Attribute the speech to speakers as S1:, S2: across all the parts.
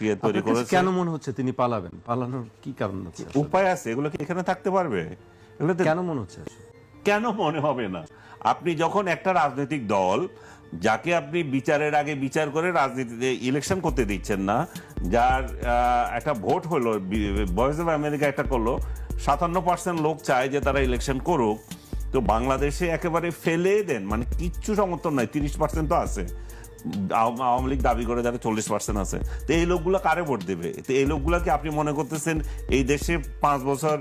S1: প্রক্রিয়া তৈরি করেছে
S2: কেন মনে হচ্ছে তিনি পালাবেন? পালানোর কি কারণ আছে
S1: উপায় আছে এগুলো কি এখানে থাকতে পারবে? এগুলো
S2: কেন মনে হচ্ছে
S1: কেন মনে হবে না? আপনি যখন একটা রাজনৈতিক দল যাকে আপনি বিচারের আগে বিচার করে রাজনীতিতে ইলেকশন করতে দিচ্ছেন না যার একটা ভোট হলো ভয়েস অফ আমেরিকা একটা করল সাতান্ন পার্সেন্ট লোক চায় যে তারা ইলেকশন করুক তো বাংলাদেশে একেবারে ফেলে দেন মানে কিচ্ছু সমর্থন নাই তিরিশ পার্সেন্ট তো আছে। আওয়াম- লীগ দাবি করে যারা চল্লিশ পার্সেন্ট আছে। তো এই লোকগুলো কারে ভোট দেবে? তো এই লোকগুলোকে আপনি মনে করতেছেন এই দেশে পাঁচ বছর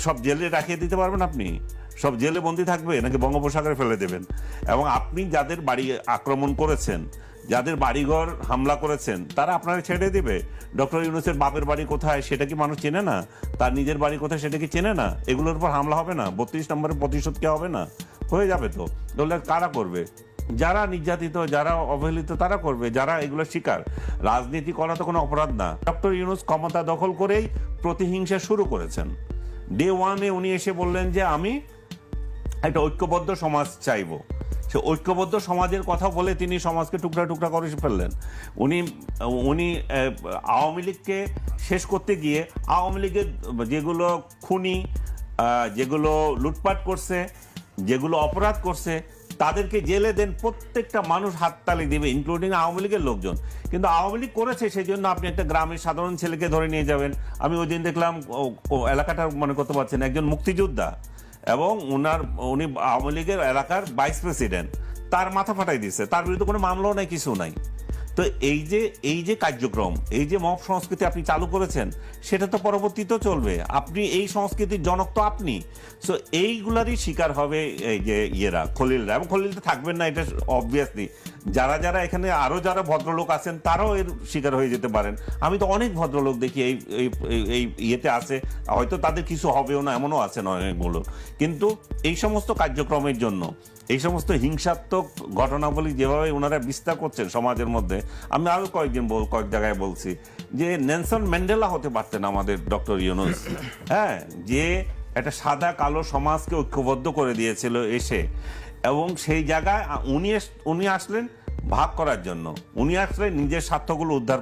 S1: সব জেলে রাখিয়ে দিতে পারবেন আপনি? সব জেলে বন্দি থাকবে নাকি বঙ্গোপসাগরে ফেলে দেবেন? এবং আপনি যাদের বাড়ি আক্রমণ করেছেন, যাদের বাড়িঘর হামলা করেছেন, তারা আপনারা ছেড়ে দেবে? ডক্টর ইউনুসের বাপের বাড়ি কোথায় সেটা কি মানুষ চেনে না? তার নিজের বাড়ি কোথায় সেটা কি চেনে না? এগুলোর উপর হামলা হবে না? বত্রিশ নম্বরের প্রতিশোধ কি হবে না? হয়ে যাবে তো। তাহলে কারা করবে? যারা নির্যাতিত, যারা অবহেলিত, তারা করবে, যারা এগুলো শিকার। রাজনীতি করা তো কোনো অপরাধ না। ডক্টর ইউনুস ক্ষমতা দখল করেই প্রতিহিংসা শুরু করেছেন। ডে ওয়ানে উনি এসে বললেন যে, আমি একটা ঐক্যবদ্ধ সমাজ চাইব। সে ঐক্যবদ্ধ সমাজের কথা বলে তিনি সমাজকে টুকরা টুকরা করে ফেললেন। উনি উনি আওয়ামী লীগকে শেষ করতে গিয়ে আওয়ামী লীগের যেগুলো খুনি যেগুলো লুটপাট করছে, যেগুলো অপরাধ করছে তাদেরকে জেলে দেন প্রত্যেকটা মানুষ হাততালি দেবে ইনক্লুডিং আওয়ামী লীগের লোকজন। কিন্তু আওয়ামী লীগ করেছে সেই জন্য আপনি একটা গ্রামের সাধারণ ছেলেকে ধরে নিয়ে যাবেন। আমি ওই দিন দেখলাম এলাকাটা মনে করতে পারছেন, একজন মুক্তিযোদ্ধা এবং ওনার, উনি আওয়ামী লীগের এলাকার ভাইস প্রেসিডেন্ট। তার মাথা ফাটাই দিছে, তার বিরুদ্ধে কোনো মামলাও নাই কিছু নাই। তো এই যে এই যে কার্যক্রম, এই যে মব সংস্কৃতি আপনি চালু করেছেন, সেটা তো পরবর্তীতেও চলবে। আপনি এই সংস্কৃতির জনক তো আপনি। সো এইগুলারই শিকার হবে এই যে ইয়েরা, খলিলরা। এবং খলিল তো থাকবেন না, এটা অবভিয়াসলি যারা যারা এখানে আরও যারা ভদ্রলোক আছেন, তারাও এর শিকার হয়ে যেতে পারেন। আমি তো অনেক ভদ্রলোক দেখি, এই, এই- ইয়েতে আছে। হয়তো তাদের কিছু হবেও না, এমনও আছে অনেকগুলো। কিন্তু এই সমস্ত কার্যক্রমের জন্য, এই সমস্ত হিংসাত্মক ঘটনাবলী যেভাবে ওনারা বিস্তার করছেন সমাজের মধ্যে আমি আরও কয়েকদিন বল- কয়েক জায়গায় বলছি যে নেনসন ম্যান্ডেলা হতে পারতেন আমাদের ডক্টর ইউনুস। হ্যাঁ যে একটা সাদা কালো সমাজকে ঐক্যবদ্ধ করে দিয়েছিল এসে। এবং সেই জায়গায় উনি উনি আসলেন ভাগ করার জন্য। উনি আসলেন নিজের স্বার্থগুলো উদ্ধার